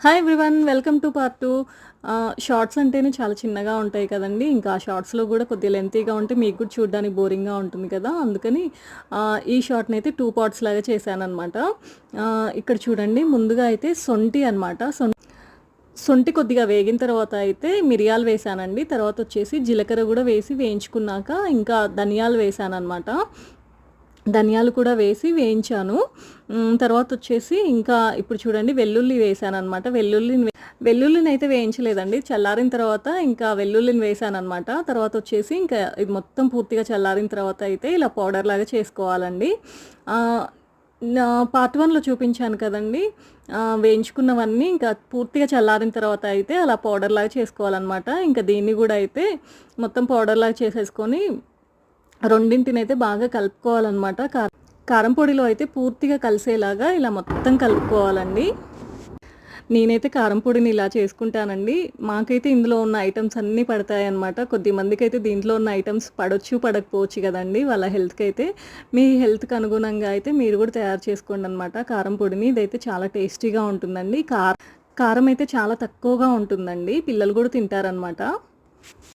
Hi everyone welcome to part two shorts అంటేనే చాలా చిన్నగా ఉంటాయి కదండి. ఇంకా ఆ షార్ట్స్లో కూడా కొద్దిగా లెంతీగా ఉంటే మీకు కూడా చూడడానికి బోరింగ్గా ఉంటుంది కదా. అందుకని ఈ షార్ట్ని అయితే టూ పార్ట్స్ లాగా చేశాను అనమాట ఇక్కడ చూడండి ముందుగా అయితే సొంటి అనమాట సొం సొంటి కొద్దిగా వేగిన తర్వాత అయితే మిరియాలు వేసానండి తర్వాత వచ్చేసి జీలకర్ర కూడా వేసి వేయించుకున్నాక ఇంకా ధనియాలు వేసాను అనమాట ధనియాలు కూడా వేసి వేయించాను. తర్వాత వచ్చేసి ఇంకా ఇప్పుడు చూడండి వెల్లుల్లి వేసాను అనమాట వెల్లుల్లిని వెల్లుల్లిని అయితే వేయించలేదండి. చల్లారిన తర్వాత ఇంకా వెల్లుల్లిని వేసాను అనమాట తర్వాత వచ్చేసి ఇంకా ఇది మొత్తం పూర్తిగా చల్లారిన తర్వాత అయితే ఇలా పౌడర్ లాగా చేసుకోవాలండి. పార్ట్ వన్లో చూపించాను కదండి. వేయించుకున్నవన్నీ ఇంకా పూర్తిగా చల్లారిన తర్వాత అయితే అలా పౌడర్ లాగా చేసుకోవాలన్నమాట. ఇంకా దీన్ని కూడా అయితే మొత్తం పౌడర్ లాగా చేసేసుకొని రెండింటినైతే బాగా కలుపుకోవాలన్నమాట. కారం కారం పొడిలో అయితే పూర్తిగా కలిసేలాగా ఇలా మొత్తం కలుపుకోవాలండి. నేనైతే కారం పొడిని ఇలా చేసుకుంటానండి. మాకైతే ఇందులో ఉన్న ఐటమ్స్ అన్నీ పడతాయి అన్నమాట కొద్ది మందికి అయితే దీంట్లో ఉన్న ఐటమ్స్ పడొచ్చు పడకపోవచ్చు కదండి వాళ్ళ హెల్త్కి అయితే మీ హెల్త్కి అనుగుణంగా అయితే మీరు కూడా తయారు చేసుకోండి అనమాట కారం పొడిని. ఇదైతే చాలా టేస్టీగా ఉంటుందండి. కారం కారం అయితే చాలా తక్కువగా ఉంటుందండి. పిల్లలు కూడా తింటారనమాట